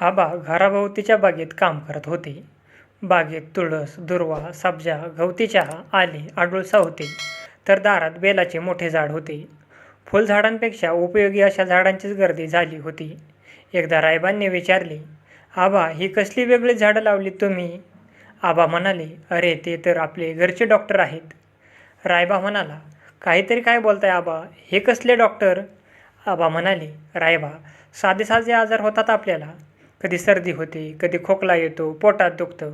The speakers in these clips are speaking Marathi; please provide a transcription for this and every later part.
आबा घराभोवतीच्या बागेत काम करत होते. बागेत तुळस, दुर्वा, साबजा गवती चहा, आले, आडुळसा होते, तर दारात बेलाचे मोठे झाड होते. फुलझाडांपेक्षा उपयोगी अशा झाडांचीच गर्दी झाली होती. एकदा रायबांनी विचारले, आबा ही कसली वेगळी झाडं लावली तुम्ही? आबा म्हणाले, अरे ते तर आपले घरचे डॉक्टर आहेत. रायबा म्हणाला, काहीतरी काय बोलताय आबा, हे कसले डॉक्टर? आबा म्हणाले, रायबा साधे साधे आजार होतात आपल्याला. कधी सर्दी होते, कधी खोकला येतो, पोटात दुखतं.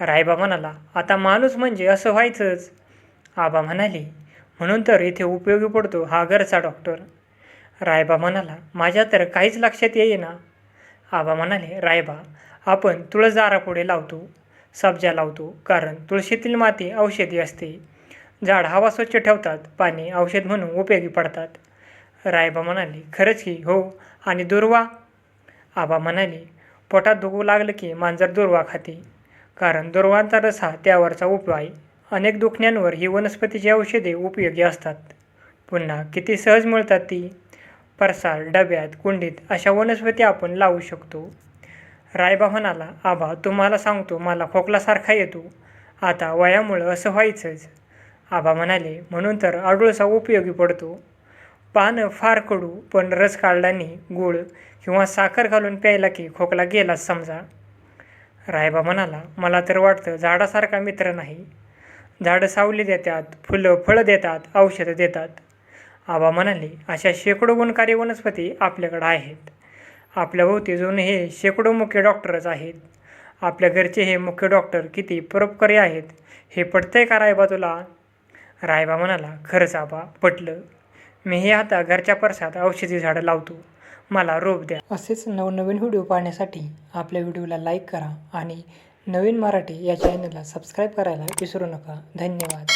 रायबा म्हणाला, आता माणूस म्हणजे असं व्हायचंच. आबा म्हणाली म्हणून तर इथे उपयोगी पडतो हा घरचा डॉक्टर. रायबा म्हणाला, माझ्या तर काहीच लक्षात येईना. आबा म्हणाले, रायबा आपण तुळसदारापुढे लावतो, सब्जा लावतो, कारण तुळशीतील माती औषधी असते. झाड हवा स्वच्छ ठेवतात, पाणी औषध म्हणून उपयोगी पडतात. रायबा म्हणाले, खरंच की हो आणि दुर्वा? आबा म्हणाले, पोटात दुखू लागलं की मांजर दुर्वा खाते, कारण दुर्वांचा रस हा त्यावरचा उपाय. अनेक दुखण्यांवर ही वनस्पतीची औषधे उपयोगी असतात. पुन्हा किती सहज मिळतात ती. परसाल, डब्यात, कुंडीत अशा वनस्पती आपण लावू शकतो. रायबा म्हणाला, आबा तुम्हाला सांगतो मला खोकलासारखा येतो. आता वयामुळं असं व्हायचंच. आबा म्हणाले, म्हणून तर अडुळसा उपयोगी पडतो. पानं फार कडू, पण रस काढल्याने गूळ किंवा साखर घालून प्यायला की खोकला गेलाच समजा. रायबा म्हणाला, मला तर वाटतं झाडासारखा मित्र नाही. झाडं सावली देतात, फुलं फळं देतात, औषधं देतात. आबा म्हणाले, अशा शेकडो गुणकारी वनस्पती आपल्याकडं आहेत. आपल्याभोवती जणू हे शेकडो मुख्य डॉक्टरच आहेत. आपल्या घरचे हे मुख्य डॉक्टर किती परोपकारी आहेत, हे पटतंय का रायबा तुला? रायबा म्हणाला, खरंच आबा, पटलं. मीही आता घरच्या परसात औषधी झाडं लावतो. मला रोप द्या. असेच नवनवीन व्हिडिओ पाहण्यासाठी आपल्या व्हिडिओला लाईक करा आणि नवीन मराठी या चॅनलला सबस्क्राईब करायला विसरू नका. धन्यवाद.